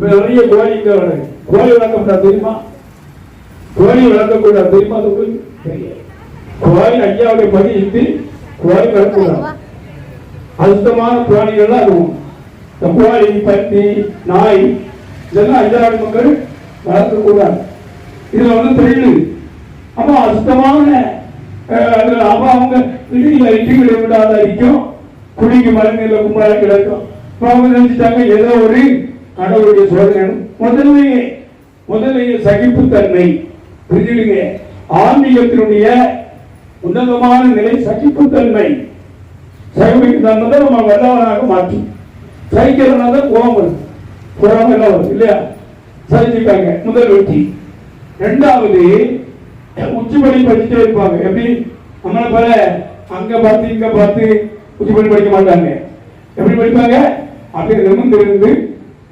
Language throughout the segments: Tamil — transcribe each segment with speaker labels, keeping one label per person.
Speaker 1: இப்ப நிறைய கோழி இங்க கோழி வளர்க்கக்கூடாது தெரியுமா? கோழி வளர்க்கக்கூடாது தெரியுமா அது உங்களுக்கு கோழி ஐயாவுடைய படி இட்டு கோழி வளர்க்கக்கூடாது. அசுத்தமான பிராணிகள்லாம் அதுவும் இந்த கோழி பட்டி நாய் இதெல்லாம் ஐயாவுடைய மக்கள் வளர்க்கக்கூடாது. இதுல வந்து தெரியுது அப்போ அசுத்தமான அஹ், அதுல அப்ப அவங்க இடியில இடிகளை விடாத இருக்கும் குடிக்கு மரங்களில் கும்பலாக கிடக்கும். அவங்க நினைச்சிட்டாங்க ஏதோ ஒரு கடவுளுடைய சோதனை முதல்லையே முதல்லையே சகிப்புத்தன்மை. புரிஞ்சுடுங்க ஆன்மீகத்தினுடைய உன்னதமான நிலை சகிப்புத்தன்மை. சகிப்புத்தன்மை தான் நம்ம வல்லவனாக மாற்றும் சகிக்கிறவனா தான் கோபம் வரும். கோபம் எல்லாம் வரும் இல்லையா? சகிச்சுக்காங்க முதல் வெற்றி. ரெண்டாவது உச்சிப்படி படிச்சுட்டே இருப்பாங்க. எப்படி? நம்மளை போல அங்க பார்த்து இங்க பார்த்து உச்சிப்படி படிக்க மாட்டாங்க. எப்படி படிப்பாங்க? அப்படி நிமிர்ந்து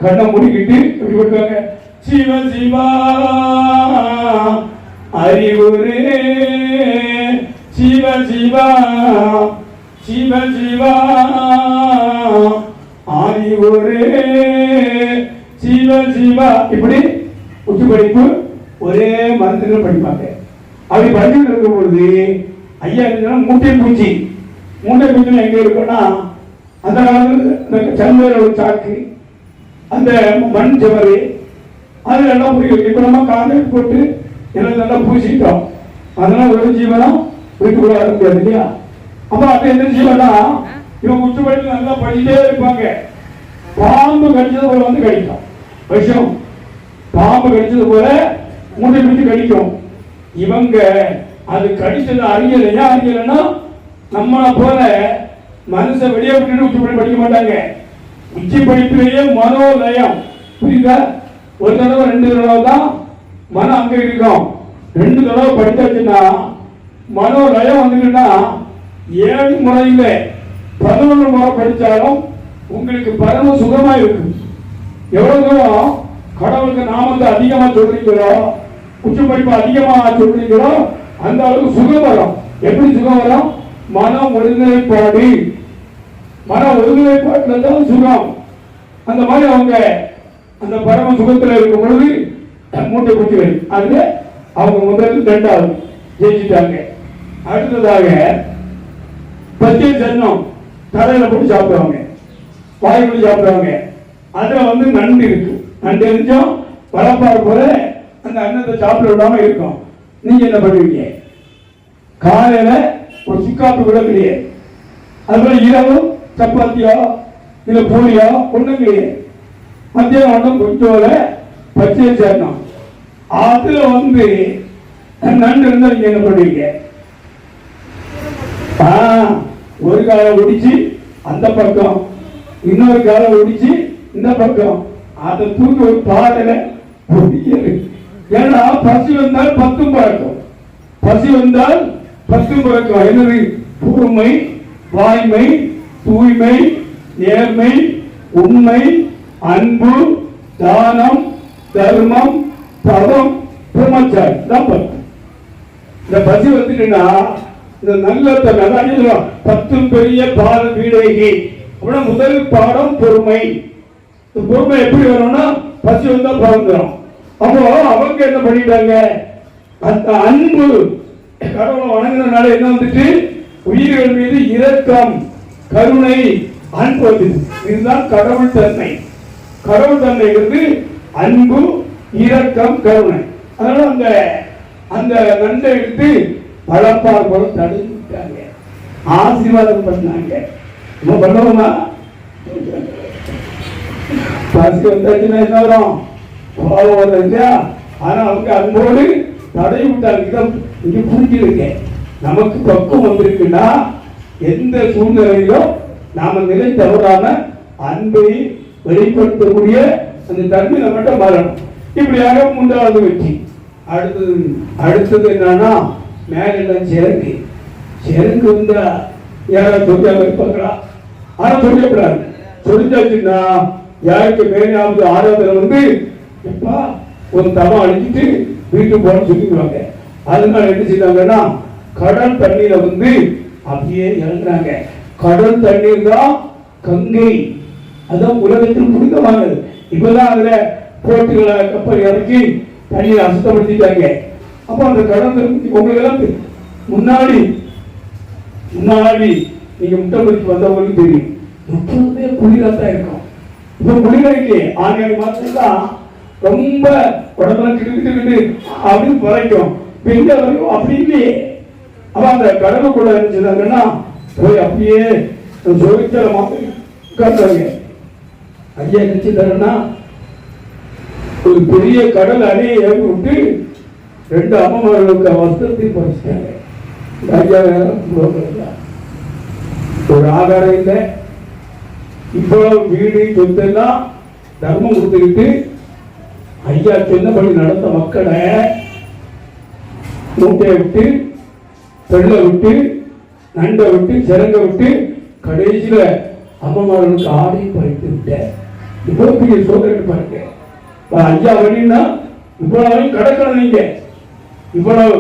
Speaker 1: கண்ணை முடிக்கிட்டு எப்படி படிப்பாங்க சிவ சிவா அறிவுரு சிவ சிவா சிவ சிவா அறிவுரு சிவ சிவா. இப்படி உச்சி படிப்பு ஒரே மரத்தில் படிப்பாங்க. அப்படி படிச்சுட்டு இருக்கும் பொழுது ஐயா என்ன மூட்டை பூச்சி. மூட்டை பூச்சி எங்க இருக்குன்னா அந்த காலத்தில் இந்த ஒரு சாக்கு அந்த மண் ஜவரி அது நல்லா புரியும் இப்போ நம்ம காங்கிரீட் போட்டு எல்லாம் நல்லா பூசிட்டோம் அதெல்லாம் ஒரு ஜீவனம் வீட்டுக்குள்ள வர முடியாது இல்லையா? அப்போ அப்ப என்ன ஜீவனா? இவங்க உச்சி நல்லா படிச்சுட்டே இருப்பாங்க. பாம்பு கடிச்சது போல வந்து கடிக்கும். விஷம் பாம்பு கடிச்சது போல மூட்டை பிடிச்சு கடிக்கும். இவங்க அது கடிச்சது அறியலையா அறியலைன்னா நம்மளை போல மனுஷன் வெளியே விட்டுட்டு உச்சி படிக்க மாட்டாங்க. உச்சி படிப்பிலேயே மனோலயம் புரியுதா? ஒரு தடவை ரெண்டு தடவை தான் மனம் அங்க இருக்கும். ரெண்டு தடவை படித்தாச்சுன்னா மனோலயம் வந்துட்டுன்னா ஏழு முறையில பதினொன்று முறை படித்தாலும் உங்களுக்கு பரம சுகமாக இருக்கும். எவ்வளவு தூரம் கடவுளுக்கு நாமத்தை அதிகமாக சொல்றீங்களோ உச்ச படிப்பு அதிகமாக சொல்றீங்களோ அந்த அளவுக்கு சுகம் வரும். எப்படி சுகம் வரும்? மனம் ஒருநிலைப்பாடு. மன ஒருங்கிணைப்பாட்டில் தான் சுகம் அந்த மாதிரி அவங்க அந்த பரம சுகத்தில் இருக்கும் பொழுது மூட்டை குட்டிகள் அதுல அவங்க முதல் ரெண்டாவது ஜெயிச்சிட்டாங்க. அடுத்ததாக பச்சை சன்னம் தலையில போட்டு சாப்பிடுவாங்க. வாய்க்குள்ள சாப்பிடுவாங்க. அதுல வந்து நண்டு இருக்கு. நண்டு இருந்தும் பழப்பாறு போல அந்த அன்னத்தை சாப்பிட விடாம இருக்கும். நீங்க என்ன பண்ணுவீங்க? காலையில ஒரு சுக்காப்பு கூட கிடையாது அதுபோல இரவும் சப்பாத்தியோ இல்ல பூரியோ ஒண்ணும் கிடையாது. மத்தியானம் ஒன்றும் கொஞ்சோட பச்சையை சேரணும் அதுல வந்து நண்டு இருந்தா நீங்க என்ன பண்ணுவீங்க? ஆ, ஒரு காலை ஒடிச்சு அந்த பக்கம் இன்னொரு காலை ஒடிச்சு இந்த பக்கம். அதை தூக்கி ஒரு பாடல ஏன்னா பசி வந்தால் பத்தும் பழக்கம் பசி வந்தால் பத்தும் பழக்கம் என்னது? பொறுமை வாய்மை தூய்மை நேர்மை உண்மை அன்பு தானம் தர்மம் தவம் பிரம்மச்சாரி தான் பத்து. இந்த பசி வந்துட்டுன்னா இந்த நல்ல தன்மை, அதான் பத்தும் பெரிய பால வீடேகி. அப்படின்னா முதல் பாடம் பொறுமை. இந்த பொறுமை எப்படி வரும்னா பசி வந்தா பிறந்துடும் அப்போ அவங்க என்ன பண்ணிட்டாங்க? அந்த அன்பு. கடவுளை வணங்குறதுனால என்ன வந்துட்டு? உயிர்கள் மீது இரக்கம். கருணை அன்பு வந்தது இதுதான் கடவுள் தன்மை. கடவுள் தன்மைங்கிறது அன்பு இரக்கம் கருணை. அதனால அந்த அந்த நண்டை எடுத்து பழப்பால் போல தடுத்து விட்டாங்க ஆசீர்வாதம் பண்ணாங்க. நம்ம பண்ணுவோமா? பசி வந்தாச்சுன்னா என்ன வரும்? கோபம் வரும் இல்லையா ஆனா அவங்க அன்போடு தடை விட்டாங்க இதை புரிஞ்சிருக்கேன் நமக்கு பக்குவம் வந்திருக்குன்னா எந்த சூழ்நிலையிலும் நாம நிலை தவறாம அன்பை வெளிப்படுத்தக்கூடிய அந்த தன்மை நம்மகிட்ட மாறணும் இப்படியாக மூன்றாவது வெற்றி. அடுத்தது அடுத்தது என்னன்னா மேலெல்லாம் சிறங்கு. சிறங்கு வந்தா யாரும் சொல்லியாக இருப்பாங்களா? ஆனா சொல்லக்கூடாது சொல்லிச்சாச்சுன்னா யாருக்கு மேலாவது ஆராதனை வந்து எப்பா ஒரு தவம் அழிச்சிட்டு வீட்டுக்கு போன்னு சொல்லிடுவாங்க. அதனால என்ன செய்தாங்கன்னா கடல் தண்ணியில வந்து அப்படியே இறங்குறாங்க. கடல் தண்ணீர் தான் கங்கை. அதான் உலகத்தில் புனிதமானது. இப்பதான் அதுல போட்டுகளை கப்பல் இறக்கி தண்ணியை அசுத்தப்படுத்திட்டாங்க. அப்ப அந்த கடல் உங்களுக்கு எல்லாம் முன்னாடி முன்னாடி நீங்க முட்டை வந்தவங்களுக்கு தெரியும். முட்டை குளிரா தான் இருக்கும். இப்போ குளிரைக்கு இல்லையே ஆண்கள் மாத்திரம் ரொம்ப உடம்புல கிட்டு கிட்டு அப்படின்னு குறைக்கும் இப்ப வரைக்கும் அப்படி இல்லையே. அப்ப அந்த கடலுக்குள்ள இருந்துச்சுதாங்கன்னா போய் அப்படியே ஜோதிச்சல மாதிரி உட்கார்ந்தாங்க. ஐயா நினைச்சுட்டாருன்னா ஒரு பெரிய கடல் அலையை ஏறி விட்டு ரெண்டு அம்மமார்களுக்கு வஸ்திரத்தை பறிச்சிட்டாங்க ஐயா வேற ஒரு ஆதாரம் இல்லை. இவ்வளவு வீடு சொத்தெல்லாம் தர்மம் கொடுத்துக்கிட்டு ஐயா சொன்னபடி நடந்த மக்களை மூட்டையை விட்டு பெண்ணை விட்டு நண்டை விட்டு சிறங்க விட்டு கடைசியில் அம்மமார்களுக்கு ஆடை பறித்து விட்டேன் இவ்வளோ பெரிய சோதனை பாருங்க. அஞ்சாவது வழின்னா இவ்வளவு கடக்கணும் நீங்க. இவ்வளவு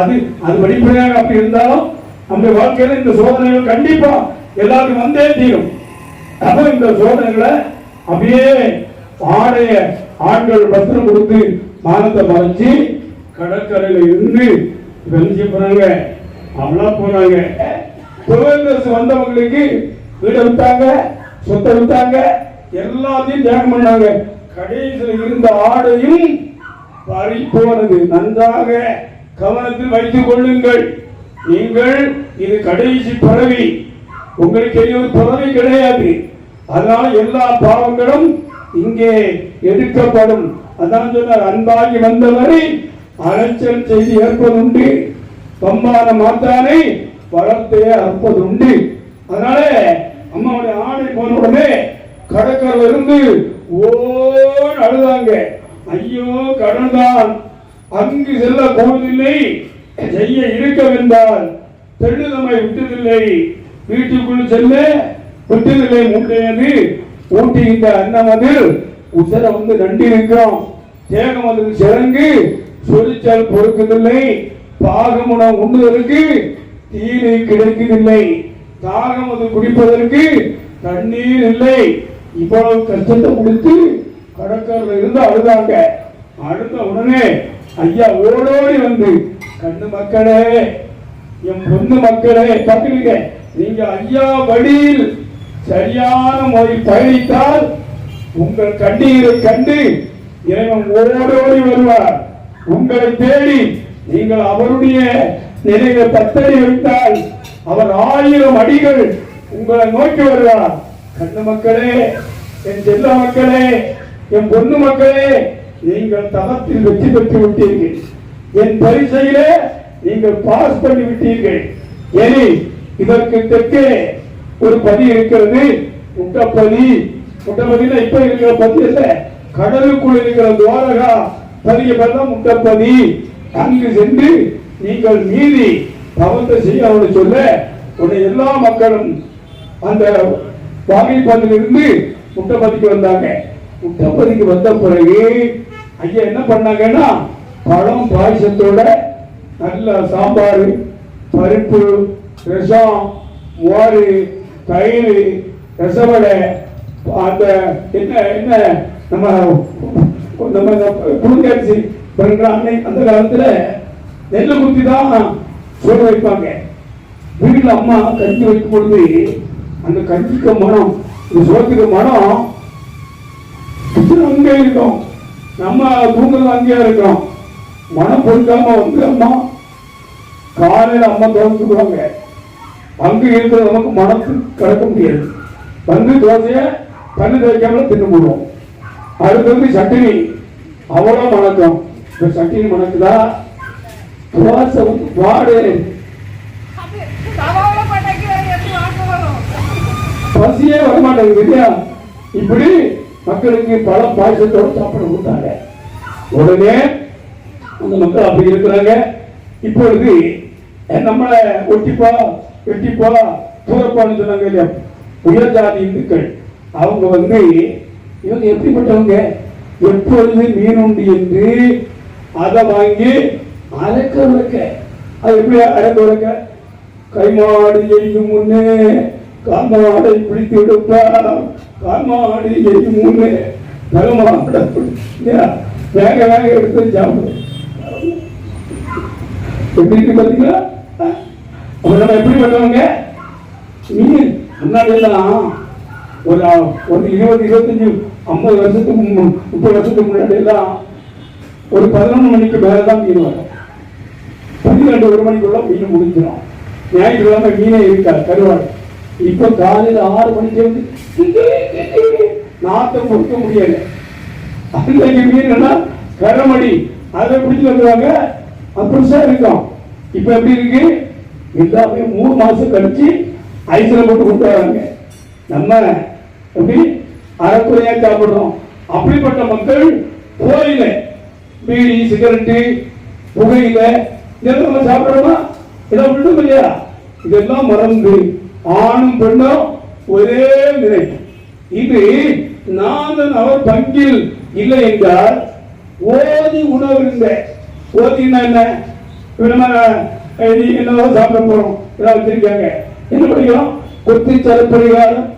Speaker 1: அது அது வெளிப்படையாக அப்படி இருந்தாலும் அந்த வாழ்க்கையில இந்த சோதனைகள் கண்டிப்பா எல்லாருக்கும் வந்தே தீரும். அப்போ இந்த சோதனைகளை அப்படியே ஆடைய ஆண்கள் பத்திரம் கொடுத்து மானத்தை மறைச்சு கடற்கரையில் இருந்து வெளிச்சு போறாங்க? அவ்வளோ போறாங்க. தொழில் வந்தவங்களுக்கு வீடு விட்டாங்க சொத்தை விட்டாங்க எல்லாத்தையும் தியாகம் பண்ணாங்க. கடைசியில் இருந்த ஆடையும் பறி போனது. நன்றாக கவனத்தில் வைத்துக் கொள்ளுங்கள். நீங்கள் இது கடைசி பறவை. உங்களுக்கு இனி ஒரு கிடையாது. அதனால எல்லா பாவங்களும் இங்கே எடுக்கப்படும். அதான் சொன்னார் அன்பாகி வந்தவரை அலைச்சல் செய்து ஏற்பதுண்டு. பம்பான மாத்தானை வளர்த்தே அற்பதுண்டு அதனால அம்மாவுடைய ஆணை போன உடனே கடற்கரையில இருந்து ஓன் அழுதாங்க. ஐயோ கடன்தான் அங்கு செல்ல போவதில்லை. செய்ய இருக்கவென்றால் பெண்ணு நம்மை விட்டதில்லை. வீட்டுக்குள் செல்ல விட்டதில்லை. முட்டையது ஊட்டுகின்ற அன்னமதில் உசர வந்து நண்டி இருக்கிறோம் தேகம் வந்து சிறங்கு சொரிச்சல் பொறுக்குதில்லை உணவு உண்ணுவதற்கு தீனி கிடைக்கவில்லை தாகம் அது குடிப்பதற்கு தண்ணீர் இல்லை. இவ்வளவு கஷ்டத்தை கொடுத்து கடற்கரில் இருந்து அழுதாங்க. அழுத உடனே ஐயா ஓடோடி வந்து கண்ணு மக்களே என் பொண்ணு மக்களே பார்க்கிறீங்க நீங்க ஐயா வழியில் சரியான முறை பயணித்தால் உங்கள் கண்ணீரை கண்டு இறைவன் ஓடோடி வருவார். உங்களை தேடி நீங்கள் அவருடைய நினைவை தத்தடி வைத்தால் அவர் ஆயிரம் அடிகள் உங்களை நோக்கி வருவார். கண்ணு மக்களே என் செல்ல மக்களே என் பொண்ணு மக்களே நீங்கள் தளத்தில் வெற்றி பெற்று விட்டீர்கள். என் பரிசையிலே நீங்கள் பாஸ் பண்ணி விட்டீர்கள். இனி இதற்கு தெற்கே ஒரு பதி இருக்கிறது. முட்டப்பதி முட்டப்பதினா இப்ப இருக்கிற பதி இல்ல கடலுக்குள் இருக்கிற துவாரகா? பதிய பேர்தான் முட்டப்பதி. அங்கு சென்று நீங்கள் மீறி தவத்தை செய்ய அவனை சொல்ல உன்னை எல்லா மக்களும் அந்த வாகைப்பாட்டிலிருந்து முட்டப்பதிக்கு வந்தாங்க. முட்டப்பதிக்கு வந்த பிறகு ஐயா என்ன பண்ணாங்கன்னா பழம் பாயசத்தோட நல்ல சாம்பார் பருப்பு ரசம் மோர் தயிர் ரசவடை அந்த என்ன என்ன நம்ம நம்ம புழுங்கரிசி பண்ற அன்னை அந்த காலத்துல நெல்லை குத்தி தான் சோறு வைப்பாங்க. வீட்டில் அம்மா கஞ்சி வைக்கும் பொழுது அந்த கஞ்சிக்கு மனம் இந்த சோத்துக்கு மனம் அங்கே இருக்கும். நம்ம தூங்குறது அங்கேயே இருக்கோம். மனம் பொறுக்காம வந்து அம்மா காலையில அம்மா திறந்துக்குவாங்க பங்கு இருக்கிறது நமக்கு மனத்துக்கு கிடக்க முடியாது. வந்து தோசையை தண்ணி துவைக்காமல தின்னு போடுவோம் அடுத்தது சட்டினி. அவ்வளோ மணக்கம் இந்த சட்டினி மணக்குதா தோசை வந்து வாடு.
Speaker 2: சவால பட்டாக்கி வேற எப்படி
Speaker 1: பசியே வரமாட்டேங்குது இல்லையா இப்படி மக்களுக்கு பல பாயசத்தோட சாப்பிட கொடுத்தாங்க உடனே அந்த மக்கள் அப்படி இருக்கிறாங்க. இப்பொழுது நம்மளை ஒட்டிப்பா வெட்டிப்பா தூரப்பான்னு சொன்னாங்க இல்லையா? உயர் ஜாதி இந்துக்கள். அவங்க வந்து இவங்க எப்படிப்பட்டவங்க? எப்பொழுது மீன் உண்டு என்று அதை வாங்கி அரைக்க உரைக்க அது எப்படி அரைக்க உரைக்க கைமாடு எரியும் முன்னே கால்மாடை பிடித்து விடுப்பா கால்மாடு எரியும் முன்னே தருமம் வேக வேக எடுத்து சாப்பிடும். எப்படி இருக்கு பாத்தீங்களா அப்ப எப்படி பண்ணுவாங்க மீன். முன்னாடி எல்லாம் ஒரு ஒரு இருபது இருபத்தஞ்சு ஐம்பது வருஷத்துக்கு முப்பது வருஷத்துக்கு முன்னாடி எல்லாம் ஒரு பதினொன்று மணிக்கு மேலே தான் மீன் வரும். பன்னிரெண்டு ஒரு மணிக்குள்ள மீன் முடிஞ்சிடும். ஞாயிற்றுக்கிழமை மீனே இருக்காது கருவாடு. இப்போ காலையில் ஆறு மணிக்கு வந்து நாத்தம் கொடுக்க முடியல. அன்றைக்கு மீன்னா கரமடி. அதை பிடிச்சி வந்துடுவாங்க அது பெருசா இருக்கும் இப்போ எப்படி இருக்கு? எல்லாமே மூணு மாதம் கழிச்சு ஐஸ்ல போட்டு கொடுத்துறாங்க நம்ம எப்படி அறக்குறையா சாப்பிடுறோம். அப்படிப்பட்ட மக்கள் போயில பீடி சிகரெட்டு புகையில இதெல்லாம் நம்ம சாப்பிடுறோமா? இதெல்லாம் விடும் இல்லையா? இதெல்லாம் மறந்து ஆணும் பெண்ணும் ஒரே நிலை. இது நாதன் அவர் பங்கில் இல்லை என்றால் ஓதி உணவுங்க. ஓதினா என்ன? நீ என்னவோ சாப்பிட போறோம். இதெல்லாம் வச்சிருக்காங்க. என்ன படிக்கிறோம்? கொத்தி சரப்பரிகாரம்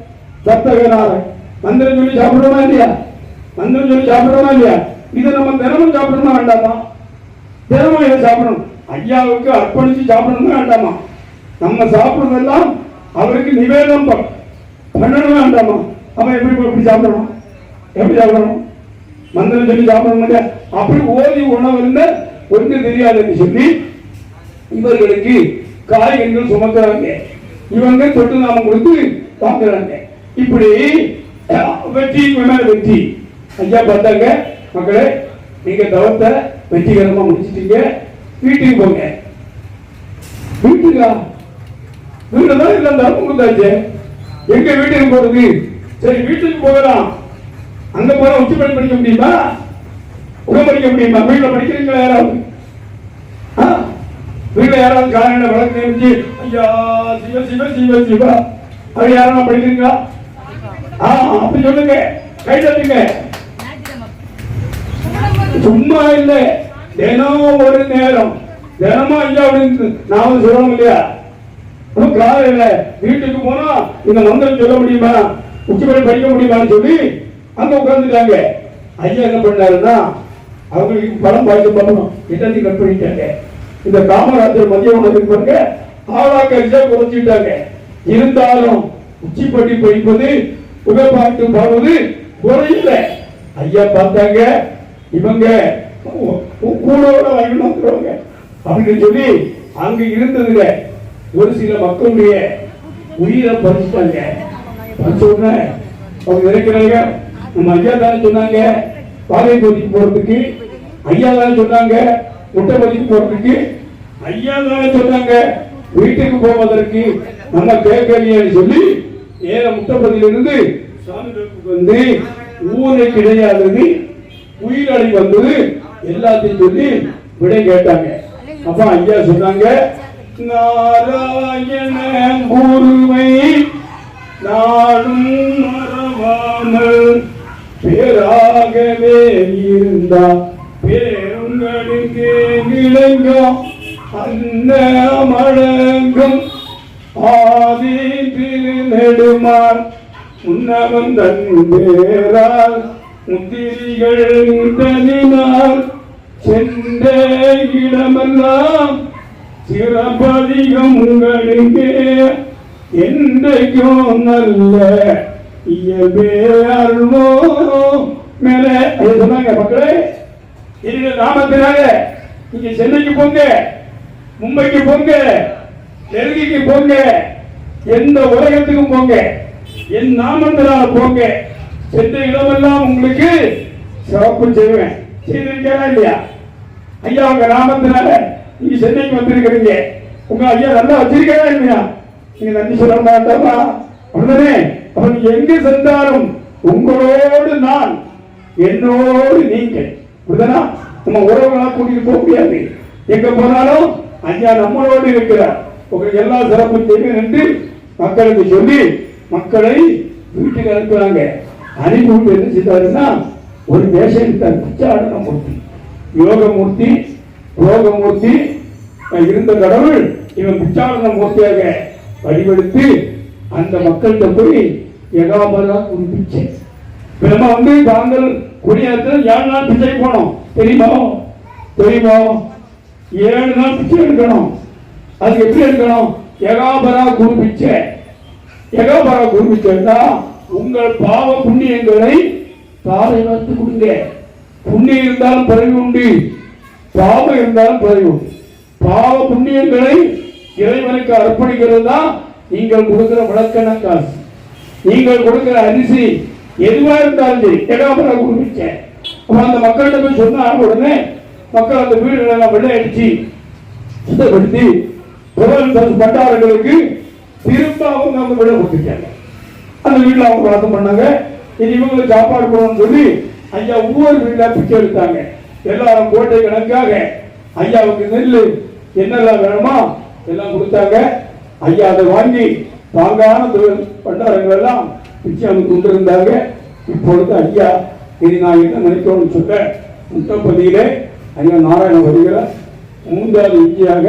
Speaker 1: தத்தகனாரன் மந்திரம் சொல்லி சாப்பிடுறோமா இல்லையா? மந்திரம் சொல்லி சாப்பிடுறோமா இல்லையா? இதை நம்ம தினமும் சாப்பிடணுமா வேண்டாமா? தினமும் இதை சாப்பிடணும். ஐயாவுக்கு அர்ப்பணிச்சு சாப்பிடணுமா வேண்டாமா? நம்ம சாப்பிடுறதெல்லாம் அவருக்கு நிவேதம் ப- பண்ணணுமா வேண்டாமா? அவன் எப்படி எப்படி சாப்பிடணும்? எப்படி சாப்பிடணும்? மந்திரம் சொல்லி சாப்பிடணும் இல்லையா? அப்படி ஓதி உணவு இருந்த ஒன்று தெரியாதுன்னு சொல்லி இவர்களுக்கு காய்கறிகள் சுமக்கிறாங்க. இவங்க தொட்டு நாமம் கொடுத்து வாங்குறாங்க. இப்படி வெற்றி மேல வெற்றி. ஐயா பார்த்தாங்க. மக்களே நீங்க தவத்தை வெற்றிகரமா முடிச்சிட்டீங்க. வீட்டுக்கு போங்க. வீட்டுக்கா? வீட்டுல தான் இல்ல தவம் கொடுத்தாச்சு. எங்க வீட்டுக்கு போறது? சரி வீட்டுக்கு போகலாம். அங்க போற உச்சி பள்ளி படிக்க முடியுமா? உடம்பு படிக்க முடியுமா? வீட்டுல படிக்கிறீங்களா யாராவது? வீட்டுல யாராவது காலையில வழக்கு இருந்துச்சு ஐயா சிவ சிவ சிவ சிவா. அது யாராவது படிக்கிறீங்களா? அப்படி சொல்லுங்க. கை தட்டுங்க. சும்மா இல்ல. தினம் ஒரு நேரம். தினமும் ஐயா அப்படின்னு நாம சொல்லணும் இல்லையா? அப்ப காலையில வீட்டுக்கு போனா இந்த மந்திரம் சொல்ல முடியுமா? உச்சிபடி படிக்க முடியுமான்னு சொல்லி அங்க உட்கார்ந்துட்டாங்க. ஐயா என்ன பண்ணாருன்னா அவங்களுக்கு படம் பார்த்து பண்ணணும். எல்லாத்தையும் கட் பண்ணிட்டாங்க. இந்த காமராஜர் மதிய உணவு பாருங்க. ஆளாக்கரிசா குறைச்சிட்டாங்க. இருந்தாலும் உச்சிப்பட்டி படிப்பது புகைப்பாட்டு பாடுவது குறையில. ஐயா பார்த்தாங்க இவங்க கூட உ- கூடோட அப்படின்னு சொல்லி அங்க இருந்ததுல ஒரு சில மக்களுடைய உயிரை பறிச்சுட்டாங்க. பறிச்ச உடனே அவங்க நினைக்கிறாங்க நம்ம ஐயா தானே சொன்னாங்க பாதை பகுதிக்கு போறதுக்கு. ஐயா தானே சொன்னாங்க முட்டை பகுதிக்கு போறதுக்கு. ஐயா தானே சொன்னாங்க வீட்டுக்கு போவதற்கு நம்ம கேட்கலையேன்னு சொல்லி நேர முட்டப்பதிலிருந்து வந்து ஊரை கிடையாதது உயிரணி வந்தது. எல்லாத்தையும் சொல்லி விடை கேட்டாங்க. அப்ப ஐயா சொன்னாங்க நாராயண குருவை நாடும் மறவாமல் பேராகவே இருந்தா பேருங்களுக்கு விளங்கும் அந்த மழங்கும் ஆதி திருநெடுமார் உன்னவன் தன் பேரால் முத்திரிகள் தனினால் சென்ற இடமெல்லாம் சிறப்பதிகம் உங்களுக்கு என்றைக்கும் நல்ல இயல்பே அருள்வோ. மேலே சொன்னாங்க மக்களே. இது நாமத்தினால நீங்க சென்னைக்கு போங்க மும்பைக்கு போங்க. டெல்லிக்கு போங்க. எந்த உலகத்துக்கும் போங்க. என் நாமத்தினால போங்க. சென்ற இடமெல்லாம் உங்களுக்கு சிறப்பு செய்வேன். செய்திருக்கா இல்லையா? ஐயா உங்க நாமத்தினால நீங்க சென்னைக்கு வந்திருக்கிறீங்க. உங்க ஐயா நல்லா வச்சிருக்கா இல்லையா? நீங்க நன்றி சொல்ல மாட்டாமா? உடனே அவன் எங்கு சென்றாலும் உங்களோடு நான் என்னோடு நீங்க அப்படிதானா நம்ம உறவுகளா கூட்டிட்டு போக முடியாது. எங்க போனாலும் ஐயா நம்மளோடு இருக்கிறார். உங்களுக்கு எல்லா சிறப்பு செய்வேன் என்று மக்களுக்கு சொல்லி மக்களை வீட்டுக்கு அனுப்புறாங்க. அனுப்பிவிட்டு என்ன செய்தாருன்னா ஒரு வேஷம் எடுத்தார் பிச்சாடன மூர்த்தி யோகமூர்த்தி யோகமூர்த்தி இருந்த கடவுள் இவன் பிச்சாடன மூர்த்தியாக வழிபடுத்தி அந்த மக்கள்கிட்ட போய் எகாமரா குறிப்பிச்சேன் இப்ப நம்ம வந்து தாங்கள் குடியேற்ற ஏழு நாள் பிச்சை போனோம். தெரியுமா? தெரியுமா? ஏழு நாள் பிச்சை எடுக்கணும். அது எப்படி இருக்கணும் எகாபரா குருபிச்ச. எகாபரா குருபிச்சா உங்கள் பாவ புண்ணியங்களை தாரை வைத்து கொடுங்க. புண்ணியம் இருந்தாலும் பிறகு உண்டு. பாவம் இருந்தாலும் பிறகு உண்டு. பாவ புண்ணியங்களை இறைவனுக்கு அர்ப்பணிக்கிறது தான் நீங்கள் கொடுக்கிற விளக்கண காசு நீங்கள் கொடுக்கிற அரிசி எதுவா இருந்தாலும் சரி எகாபரா குருபிச்ச. அந்த மக்கள்கிட்ட போய் சொன்ன உடனே மக்கள் அந்த வீடு எல்லாம் வெள்ளை அடிச்சு சுத்தப்படுத்தி புகழ் பண்டாரங்களுக்கு திரும்ப அவங்க அவங்க விட கொடுத்துருக்காங்க அந்த வீட்டில் அவங்க பிரார்த்தனை பண்ணாங்க. இனி இவங்களுக்கு சாப்பாடு போடணும்னு சொல்லி ஐயா ஒவ்வொரு வீட்டில் பிச்சை எடுத்தாங்க. எல்லாரும் கோட்டை கணக்காக ஐயாவுக்கு நெல் என்னெல்லாம் வேணுமா எல்லாம் கொடுத்தாங்க. ஐயா அதை வாங்கி தாங்கான தொழில் பண்டாரங்கள் எல்லாம் பிச்சை அவங்க கொண்டு இருந்தாங்க இப்பொழுது ஐயா இனி நான் என்ன நினைக்கணும்னு சொல்ல முத்தப்பதியிலே ஐயா நாராயண வருகிற மூன்றாவது இந்தியாக